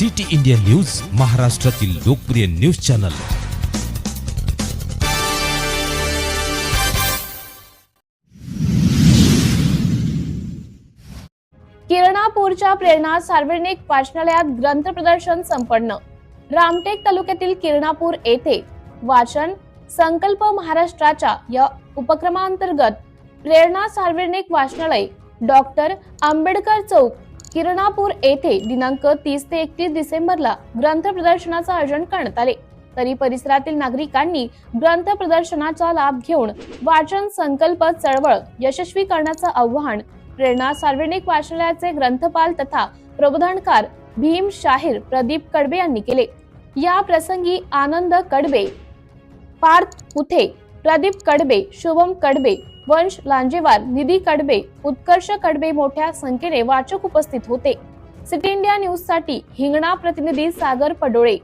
City India news महाराष्ट्रातील लोकप्रिय news channel. किरणापूरच्या प्रेरणा सार्वजनिक वाचनालयात ग्रंथ प्रदर्शन संपन्न. रामटेक तालुक्यातील किरणापूर येथे वाचन संकल्प महाराष्ट्राच्या या उपक्रमांतर्गत प्रेरणा सार्वजनिक वाचनालय डॉक्टर आंबेडकर चौक किरणापूर येथे दिनांक तीस ते एकतीस डिसेंबरला ग्रंथ प्रदर्शनाचं आयोजन करण्यात आले. तरी परिसरातील नागरिकांनी ग्रंथ प्रदर्शनाचा लाभ घेऊन वाचन संकल्प चळवळ यशस्वी करण्याचं आव्हान प्रेरणा सार्वजनिक वाचनालयाचे ग्रंथपाल तथा प्रबोधनकार भीम शाहीर प्रदीप कडबे यांनी केले. या प्रसंगी आनंद कडबे पार्थ पुथे प्रदीप कडबे शुभम कडबे वंश लांजेवार निधी कडबे उत्कर्ष कडबे मोठ्या संख्येने वाचक उपस्थित होते. सिटी इंडिया न्यूजसाठी हिंगणा प्रतिनिधी सागर पडोळे.